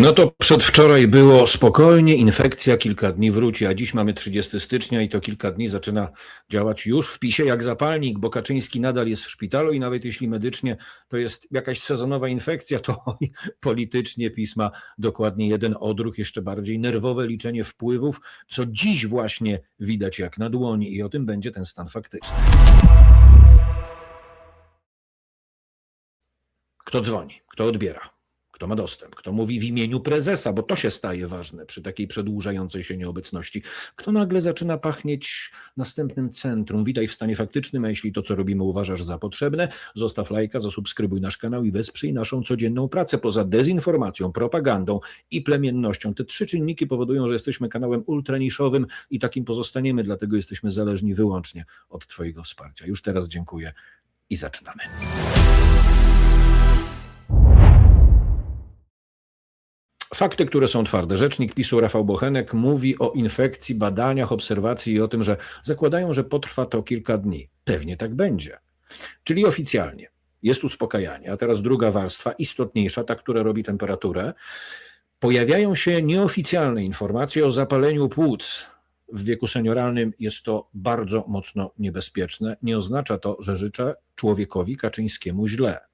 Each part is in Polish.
No to przedwczoraj było spokojnie, infekcja kilka dni wróci, a dziś mamy 30 stycznia i to kilka dni zaczyna działać już w PiSie jak zapalnik, bo Kaczyński nadal jest w szpitalu i nawet jeśli medycznie to jest jakaś sezonowa infekcja, to politycznie PiS ma dokładnie jeden odruch, jeszcze bardziej nerwowe liczenie wpływów, co dziś właśnie widać jak na dłoni i o tym będzie ten stan faktyczny. Kto dzwoni, kto odbiera? Kto ma dostęp? Kto mówi w imieniu prezesa, bo to się staje ważne przy takiej przedłużającej się nieobecności. Kto nagle zaczyna pachnieć następnym centrum? Witaj w stanie faktycznym, a jeśli to, co robimy, uważasz za potrzebne, zostaw lajka, zasubskrybuj nasz kanał i wesprzyj naszą codzienną pracę. Poza dezinformacją, propagandą i plemiennością, te trzy czynniki powodują, że jesteśmy kanałem ultraniszowym i takim pozostaniemy, dlatego jesteśmy zależni wyłącznie od Twojego wsparcia. Już teraz dziękuję i zaczynamy. Fakty, które są twarde. Rzecznik PiSu Rafał Bochenek mówi o infekcji, badaniach, obserwacji i o tym, że zakładają, że potrwa to kilka dni. Pewnie tak będzie. Czyli oficjalnie jest uspokajanie. A teraz druga warstwa, istotniejsza, ta, która robi temperaturę. Pojawiają się nieoficjalne informacje o zapaleniu płuc. W wieku senioralnym jest to bardzo mocno niebezpieczne. Nie oznacza to, że życzę człowiekowi Kaczyńskiemu źle.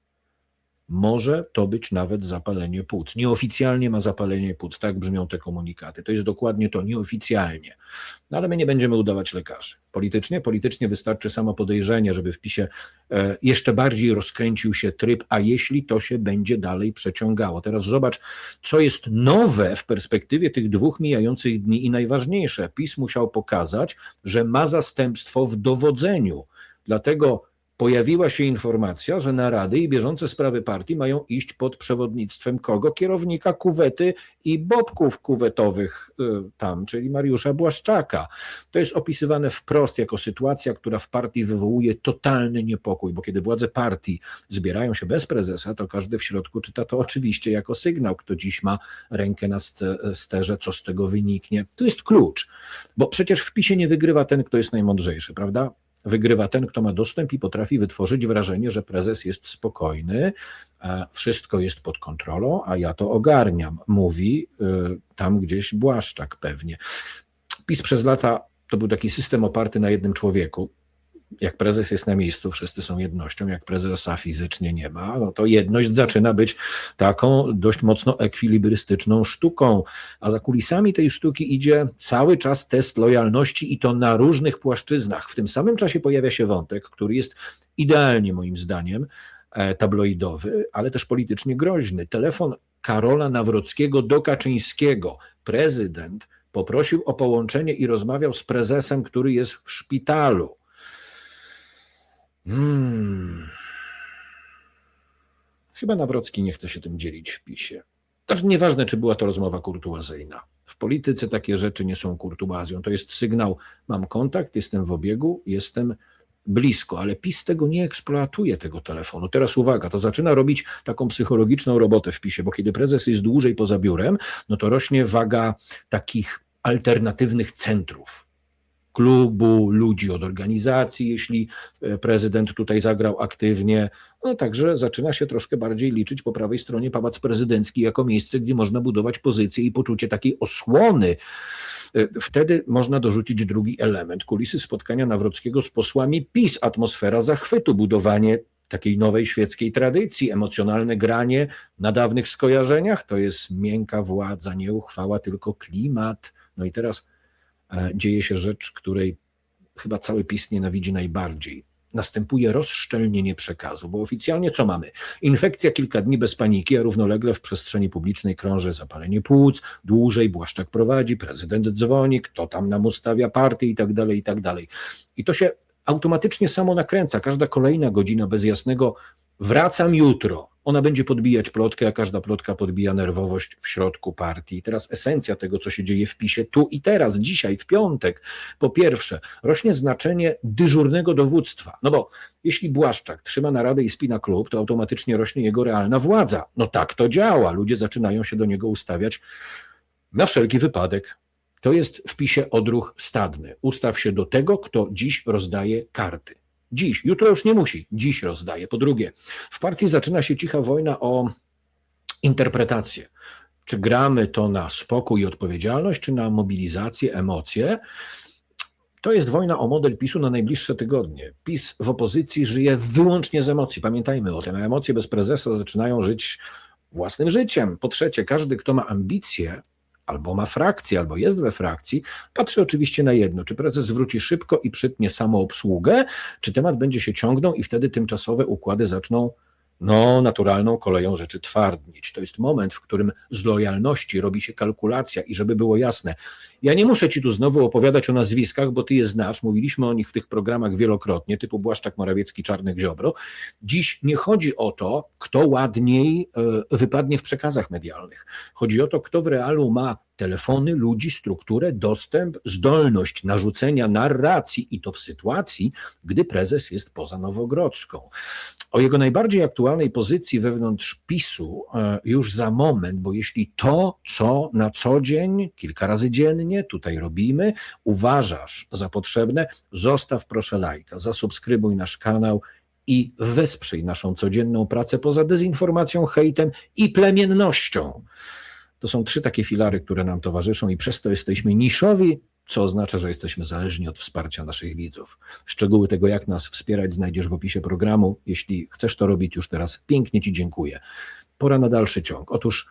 Może to być nawet zapalenie płuc. Nieoficjalnie ma zapalenie płuc, tak brzmią te komunikaty. To jest dokładnie to, nieoficjalnie. No ale my nie będziemy udawać lekarzy. Politycznie? Politycznie wystarczy samo podejrzenie, żeby w PiSie e, jeszcze bardziej rozkręcił się tryb, a jeśli to się będzie dalej przeciągało. Teraz zobacz, co jest nowe w perspektywie tych dwóch mijających dni i najważniejsze. PiS musiał pokazać, że ma zastępstwo w dowodzeniu. Dlatego pojawiła się informacja, że narady i bieżące sprawy partii mają iść pod przewodnictwem kogo? Kierownika kuwety i bobków kuwetowych y, tam, czyli Mariusza Błaszczaka. To jest opisywane wprost jako sytuacja, która w partii wywołuje totalny niepokój, bo kiedy władze partii zbierają się bez prezesa, to każdy w środku czyta to oczywiście jako sygnał, kto dziś ma rękę na sterze, co z tego wyniknie. To jest klucz, bo przecież w PiSie nie wygrywa ten, kto jest najmądrzejszy, prawda? Wygrywa ten, kto ma dostęp i potrafi wytworzyć wrażenie, że prezes jest spokojny, wszystko jest pod kontrolą, a ja to ogarniam, mówi y, tam gdzieś Błaszczak pewnie. PiS przez lata to był taki system oparty na jednym człowieku, jak prezes jest na miejscu, wszyscy są jednością, jak prezesa fizycznie nie ma, no to jedność zaczyna być taką dość mocno ekwilibrystyczną sztuką, a za kulisami tej sztuki idzie cały czas test lojalności i to na różnych płaszczyznach. W tym samym czasie pojawia się wątek, który jest idealnie moim zdaniem e, tabloidowy, ale też politycznie groźny. Telefon Karola Nawrockiego do Kaczyńskiego. Prezydent poprosił o połączenie i rozmawiał z prezesem, który jest w szpitalu. Hmm. Chyba Nawrocki nie chce się tym dzielić w PiSie. To nieważne, czy była to rozmowa kurtuazyjna. W polityce takie rzeczy nie są kurtuazją. To jest sygnał, mam kontakt, jestem w obiegu, jestem blisko, ale PiS tego nie eksploatuje, tego telefonu. Teraz uwaga, to zaczyna robić taką psychologiczną robotę w PiSie, bo kiedy prezes jest dłużej poza biurem, no to rośnie waga takich alternatywnych centrów klubu, ludzi od organizacji, jeśli e, prezydent tutaj zagrał aktywnie. No także zaczyna się troszkę bardziej liczyć po prawej stronie pałac prezydencki jako miejsce, gdzie można budować pozycję i poczucie takiej osłony. E, wtedy można dorzucić drugi element. Kulisy spotkania Nawrockiego z posłami PiS, atmosfera zachwytu, budowanie takiej nowej świeckiej tradycji, emocjonalne granie na dawnych skojarzeniach, to jest miękka władza, nie uchwała, tylko klimat. No i teraz dzieje się rzecz, której chyba cały PiS nienawidzi najbardziej. Następuje rozszczelnienie przekazu, bo oficjalnie co mamy? Infekcja kilka dni bez paniki, a równolegle w przestrzeni publicznej krąży zapalenie płuc, dłużej Błaszczak prowadzi, prezydent dzwoni, kto tam nam ustawia partię i tak dalej, i tak dalej. I to się automatycznie samo nakręca. Każda kolejna godzina bez jasnego wracam jutro, ona będzie podbijać plotkę, a każda plotka podbija nerwowość w środku partii. Teraz esencja tego, co się dzieje w PiSie tu i teraz, dzisiaj, w piątek. Po pierwsze, rośnie znaczenie dyżurnego dowództwa. No bo jeśli Błaszczak trzyma naradę i spina klub, to automatycznie rośnie jego realna władza. No tak to działa. Ludzie zaczynają się do niego ustawiać na wszelki wypadek. To jest w PiSie odruch stadny. Ustaw się do tego, kto dziś rozdaje karty. Dziś, jutro już nie musi, dziś rozdaje. Po drugie, w partii zaczyna się cicha wojna o interpretację. Czy gramy to na spokój i odpowiedzialność, czy na mobilizację, emocje? To jest wojna o model PiSu na najbliższe tygodnie. PiS w opozycji żyje wyłącznie z emocji. Pamiętajmy o tym. Emocje bez prezesa zaczynają żyć własnym życiem. Po trzecie, każdy, kto ma ambicje, albo ma frakcję, albo jest we frakcji, patrzy oczywiście na jedno, czy prezes wróci szybko i przytnie samoobsługę, czy temat będzie się ciągnął i wtedy tymczasowe układy zaczną no, naturalną koleją rzeczy twardnieć. To jest moment, w którym z lojalności robi się kalkulacja i żeby było jasne, ja nie muszę ci tu znowu opowiadać o nazwiskach, bo ty je znasz, mówiliśmy o nich w tych programach wielokrotnie, typu Błaszczak, Morawiecki, Czarnek, Ziobro. Dziś nie chodzi o to, kto ładniej e, wypadnie w przekazach medialnych. Chodzi o to, kto w realu ma telefony, ludzi, strukturę, dostęp, zdolność narzucenia narracji i to w sytuacji, gdy prezes jest poza Nowogrodzką. O jego najbardziej aktualnej pozycji wewnątrz PiSu e, już za moment, bo jeśli to, co na co dzień, kilka razy dziennie tutaj robimy, uważasz za potrzebne, zostaw proszę lajka, zasubskrybuj nasz kanał i wesprzyj naszą codzienną pracę poza dezinformacją, hejtem i plemiennością. To są trzy takie filary, które nam towarzyszą i przez to jesteśmy niszowi, co oznacza, że jesteśmy zależni od wsparcia naszych widzów. Szczegóły tego, jak nas wspierać, znajdziesz w opisie programu. Jeśli chcesz to robić już teraz, pięknie Ci dziękuję. Pora na dalszy ciąg. Otóż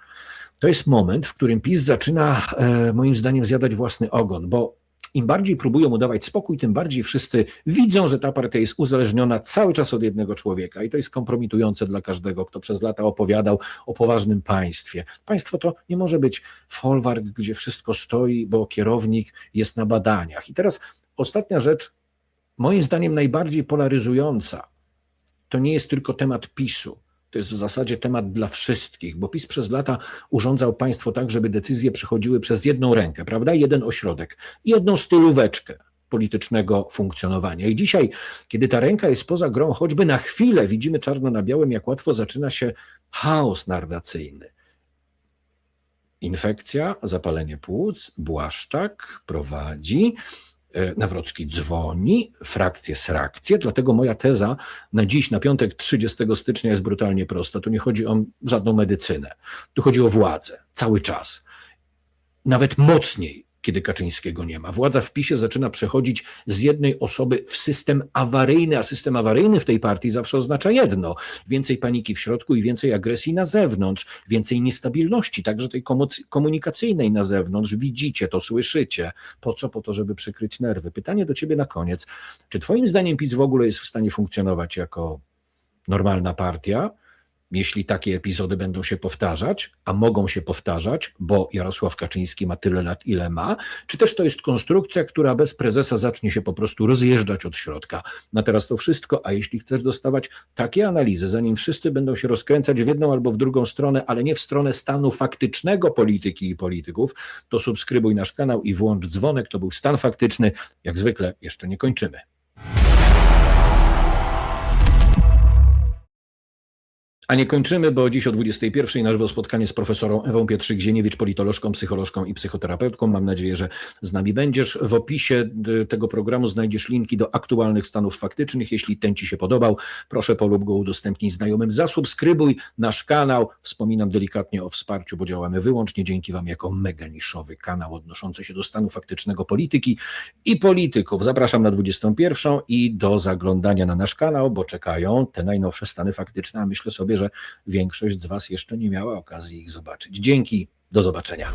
to jest moment, w którym PiS zaczyna, e, moim zdaniem, zjadać własny ogon, bo im bardziej próbują mu dawać spokój, tym bardziej wszyscy widzą, że ta partia jest uzależniona cały czas od jednego człowieka i to jest kompromitujące dla każdego, kto przez lata opowiadał o poważnym państwie. Państwo to nie może być folwark, gdzie wszystko stoi, bo kierownik jest na badaniach. I teraz ostatnia rzecz, moim zdaniem najbardziej polaryzująca, to nie jest tylko temat PiSu. To jest w zasadzie temat dla wszystkich, bo PiS przez lata urządzał państwo tak, żeby decyzje przychodziły przez jedną rękę, prawda? Jeden ośrodek, jedną stylóweczkę politycznego funkcjonowania. I dzisiaj, kiedy ta ręka jest poza grą, choćby na chwilę widzimy czarno na białym, jak łatwo zaczyna się chaos narracyjny. Infekcja, zapalenie płuc, Błaszczak prowadzi, Nawrocki dzwoni, frakcje srakcje, dlatego moja teza na dziś, na piątek 30 stycznia jest brutalnie prosta. Tu nie chodzi o żadną medycynę, tu chodzi o władzę, cały czas. Nawet mocniej kiedy Kaczyńskiego nie ma. Władza w PiSie zaczyna przechodzić z jednej osoby w system awaryjny, a system awaryjny w tej partii zawsze oznacza jedno: więcej paniki w środku i więcej agresji na zewnątrz, więcej niestabilności, także tej komunikacyjnej na zewnątrz. Widzicie to, słyszycie. Po co? Po to, żeby przykryć nerwy. Pytanie do ciebie na koniec. Czy twoim zdaniem PiS w ogóle jest w stanie funkcjonować jako normalna partia? Jeśli takie epizody będą się powtarzać, a mogą się powtarzać, bo Jarosław Kaczyński ma tyle lat, ile ma, czy też to jest konstrukcja, która bez prezesa zacznie się po prostu rozjeżdżać od środka. Na teraz to wszystko, a jeśli chcesz dostawać takie analizy, zanim wszyscy będą się rozkręcać w jedną albo w drugą stronę, ale nie w stronę stanu faktycznego polityki i polityków, to subskrybuj nasz kanał i włącz dzwonek. To był stan faktyczny. Jak zwykle jeszcze nie kończymy. A nie kończymy, bo dziś o 21 na żywo spotkanie z profesorą Ewą Pietrzyk-Zieniewicz, politolożką, psycholożką i psychoterapeutką. Mam nadzieję, że z nami będziesz. W opisie y, tego programu znajdziesz linki do aktualnych stanów faktycznych. Jeśli ten Ci się podobał, proszę polub go udostępnij znajomym. Zasubskrybuj nasz kanał. Wspominam delikatnie o wsparciu, bo działamy wyłącznie dzięki Wam jako mega niszowy kanał odnoszący się do stanu faktycznego polityki i polityków. Zapraszam na 21 i do zaglądania na nasz kanał, bo czekają te najnowsze stany faktyczne, a myślę sobie, że większość z Was jeszcze nie miała okazji ich zobaczyć. Dzięki, do zobaczenia.